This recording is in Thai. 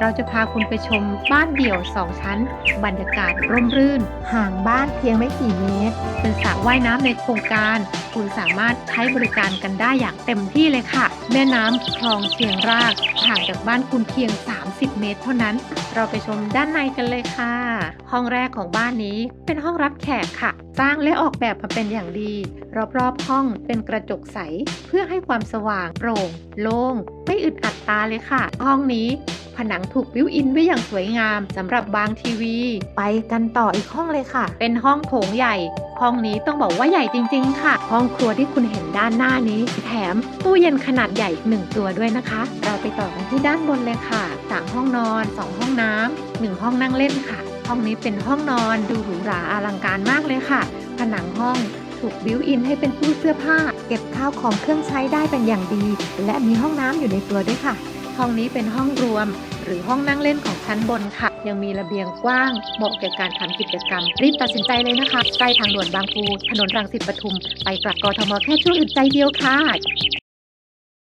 เราจะพาคุณไปชมบ้านเดี่ยว 2 ชั้น บรรยากาศร่มรื่น ห่างบ้านเพียงไม่กี่เมตร เป็นสระว่ายน้ำในโครงการ คุณสามารถใช้บริการกันได้อย่างเต็มที่เลยค่ะ แม่น้ำคลองเชียงรากห่างจากบ้านคุณเพียง 30 เมตร เท่านั้น เราไปชมด้านในกันเลยค่ะ ห้องแรกของบ้านนี้เป็นห้องรับแขกค่ะสร้างและออกแบบมาเป็นอย่างดี รอบๆห้องเป็นกระจกใส เพื่อให้ความสว่างโปร่ง โล่ง ไม่อึดอัดตาเลยค่ะ ห้องนี้ ผนังถูกบิวอินไว้อย่างสวยงามสำหรับบางทีวี ไปกันต่ออีกห้องเลยค่ะ เป็นห้องโถงใหญ่ ห้องนี้ต้องบอกว่าใหญ่จริง ๆ ค่ะ ห้องครัวที่คุณเห็นด้านหน้านี้ แถมตู้เย็นขนาดใหญ่อีกหนึ่งตัวด้วยนะคะ เราไปต่อกันที่ด้านบนเลยค่ะสามห้องนอนสองห้องน้ำหนึ่งห้องนั่งเล่นค่ะ ห้องนี้เป็นห้องนอนดูหรูหราอลังการมากเลยค่ะ ผนังห้องถูกบิวอินให้เป็นตู้เสื้อผ้า เก็บข้าวของเครื่องใช้ได้เป็นอย่างดี และมีห้องน้ำอยู่ในตัวด้วยค่ะ ห้องนี้เป็นห้องรวม หรือห้องนั่งเล่นของชั้นบนค่ะ ยังมีระเบียงกว้าง เหมาะแก่การทำกิจกรรม รีบตัดสินใจเลยนะคะ ใกล้ทางด่วนบางปูถนนรังสิตปทุม ไปกลับกทมแค่ช่วงอึดใจเดียวค่ะ